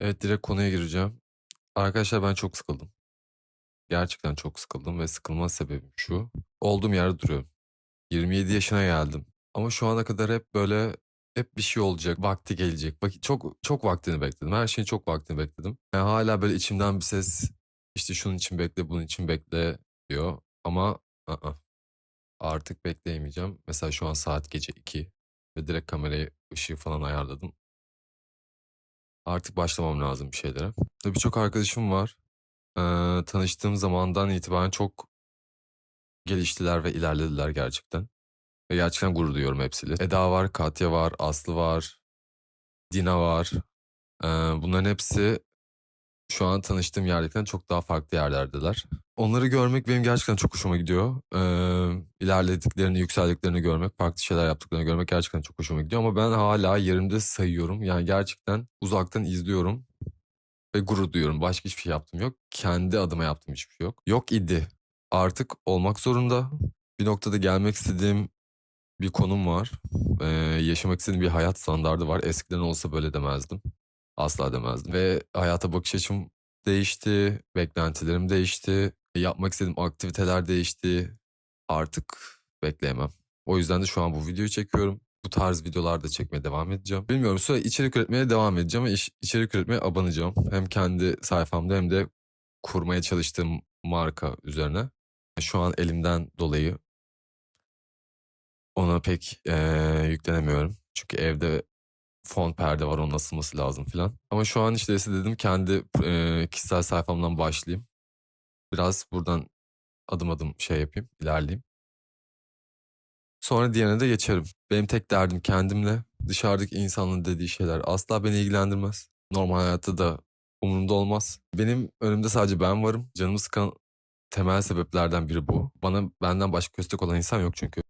Evet, direkt konuya gireceğim. Arkadaşlar ben çok sıkıldım. Gerçekten çok sıkıldım ve sıkılma sebebim şu. Olduğum yerde duruyorum. 27 yaşına geldim. Ama şu ana kadar hep böyle hep bir şey olacak, vakti gelecek. Bak çok çok vaktini bekledim. Her şeyin çok vaktini bekledim. Yani hala böyle içimden bir ses işte şunun için bekle, bunun için bekle diyor. Ama ı-ı, artık bekleyemeyeceğim. Mesela şu an saat gece 2 ve direkt kamerayı, ışığı falan ayarladım. Artık başlamam lazım bir şeylere. Birçok arkadaşım var. Eee, tanıştığım zamandan itibaren çok geliştiler ve ilerlediler gerçekten. Ve gerçekten gurur duyuyorum hepsiyle. Eda var, Katya var, Aslı var, Dina var. Eee, bunların hepsi şu an tanıştığım yerdekinden çok daha farklı yerlerdeler. Onları görmek benim gerçekten çok hoşuma gidiyor. Eee, ilerlediklerini, yükseldiklerini görmek, farklı şeyler yaptıklarını görmek gerçekten çok hoşuma gidiyor. Ama ben hala yerimde sayıyorum. Yani gerçekten uzaktan izliyorum ve gurur duyuyorum. Başka hiçbir şey yaptığım yok. Kendi adıma yaptığım hiçbir şey yok. Yok idi. Artık olmak zorunda. Bir noktada gelmek istediğim bir konum var. Eee, yaşamak istediğim bir hayat standardı var. Eskiden olsa böyle demezdim. Asla demezdim. Ve hayata bakış açım değişti. Beklentilerim değişti. Yapmak istediğim aktiviteler değişti. Artık bekleyemem. O yüzden de şu an bu videoyu çekiyorum. Bu tarz videolar da çekmeye devam edeceğim. Bilmiyorum sonra içerik üretmeye devam edeceğim ve içerik üretmeye abanacağım. Hem kendi sayfamda hem de kurmaya çalıştığım marka üzerine. Şu an elimden dolayı ona pek eee, yüklenemiyorum. Çünkü evde fon perde var onun asılması lazım filan. Ama şu an işte dedim kendi eee, kişisel sayfamdan başlayayım. Biraz buradan adım adım şey yapayım, ilerleyeyim. Sonra diğerine de geçerim. Benim tek derdim kendimle. Dışarıdaki insanların dediği şeyler asla beni ilgilendirmez. Normal hayatta da umurumda olmaz. Benim önümde sadece ben varım. Canımı sıkan temel sebeplerden biri bu. Bana benden başka köstek olan insan yok çünkü.